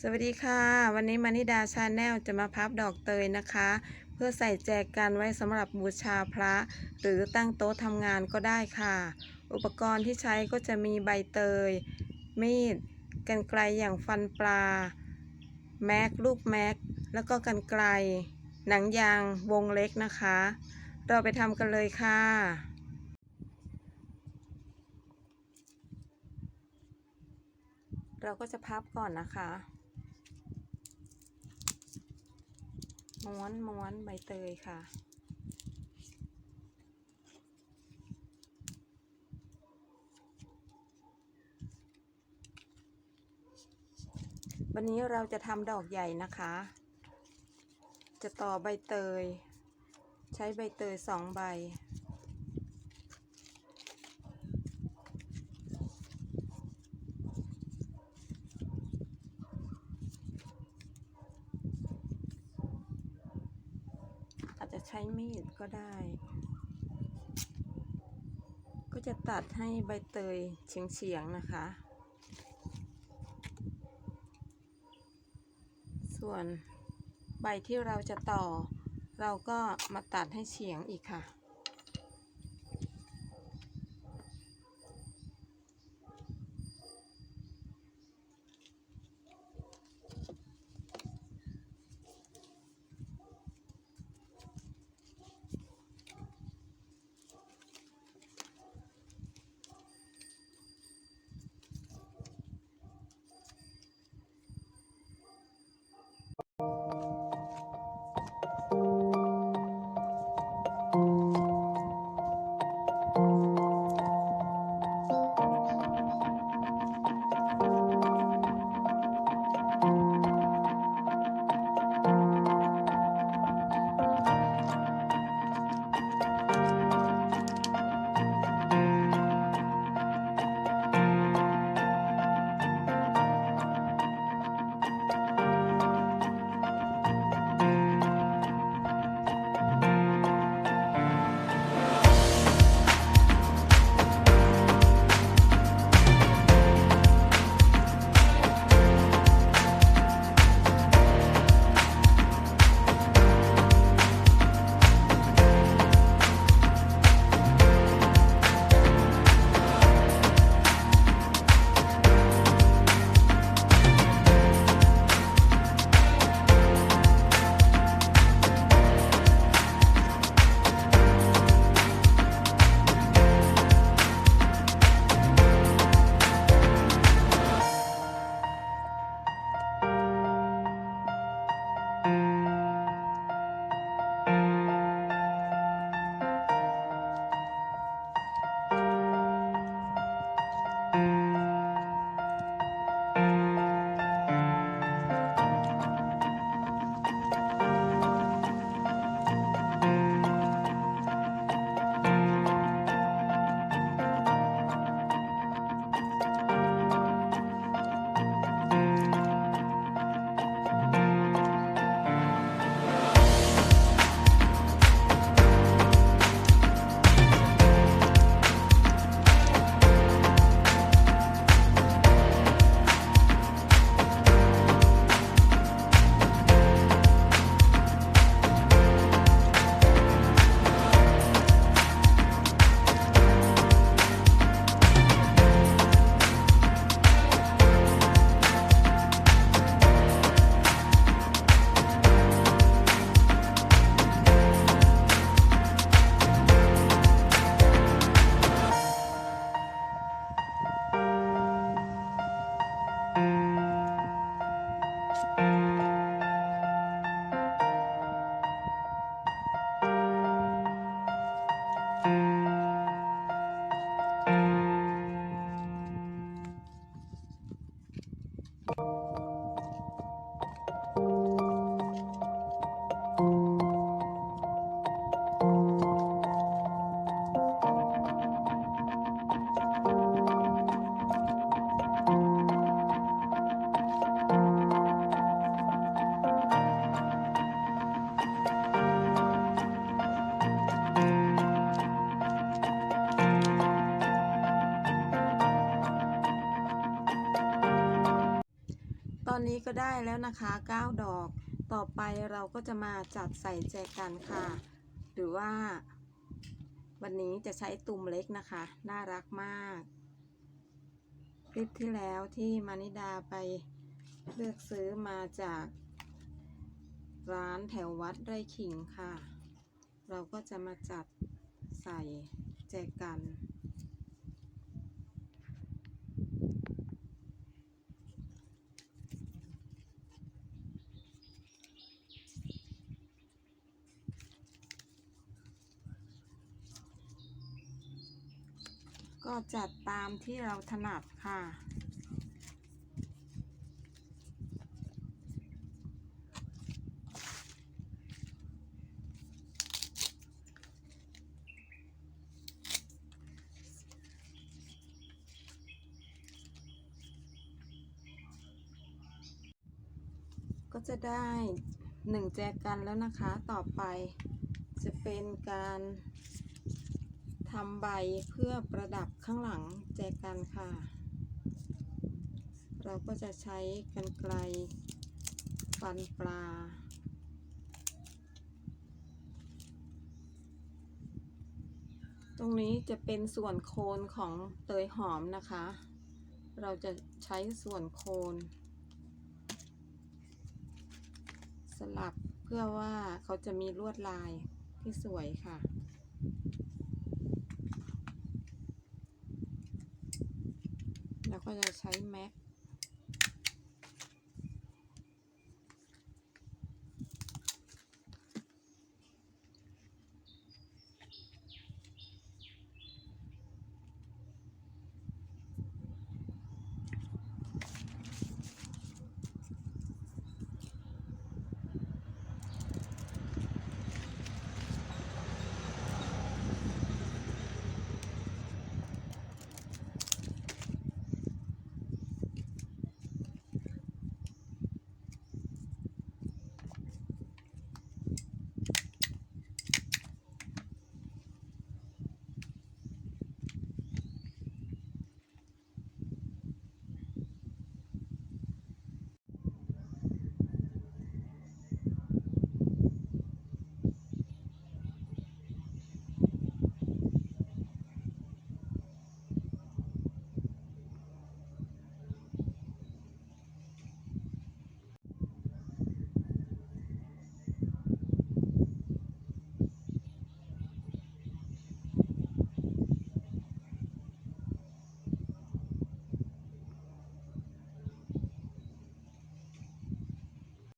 สวัสดีค่ะ วันนี้มานิดาชาแนลจะมาพับดอกเตยนะคะ เพื่อใส่แจกกันไว้สำหรับบูชาพระ หรือตั้งโต๊ะทำงานก็ได้ค่ะ อุปกรณ์ที่ใช้ก็จะมีใบเตย มีดกรรไกรอย่างฟันปลา แม็กลูกแม็ก แล้วก็กรรไกรหนังยางวงเล็กนะคะ เราไปทำกันเลยค่ะเราก็จะพับก่อนนะคะ ม้วนม้วนใบเตยค่ะ วันนี้เราจะทำดอกใหญ่นะคะ จะต่อใบเตย ใช้ใบเตยสองใบ อาจจะ ใช้มีดก็ได้ ก็จะตัดให้ใบเตยเฉียงๆนะคะ ส่วนใบที่เราจะต่อ เราก็มาตัดให้เฉียงอีกค่ะ ตอนนี้ก็ได้แล้วนะคะ 9 ดอก ต่อไปเราก็จะมาจัดใส่แจกันค่ะ หรือว่า วันนี้จะใช้ตุ่มเล็กนะคะ น่ารักมาก คลิปที่แล้วที่มานิดาไปเลือกซื้อมาจาก ร้านแถววัดไร่ขิงค่ะ เราก็จะมาจัดใส่แจกัน ก็จัดตามที่เราถนัดค่ะ ก็จะได้หนึ่งแจกันแล้วนะคะ ต่อไปจะเป็นการ ทำใบเพื่อประดับข้างหลังแจกันค่ะ เราก็จะใช้กันไกลฟันปลา ตรงนี้จะเป็นส่วนโคนของเตยหอมนะคะ เราจะใช้ส่วนโคน สลับเพื่อว่าเขาจะมีลวดลายที่สวยค่ะ แล้วก็ จะใช้แม็ก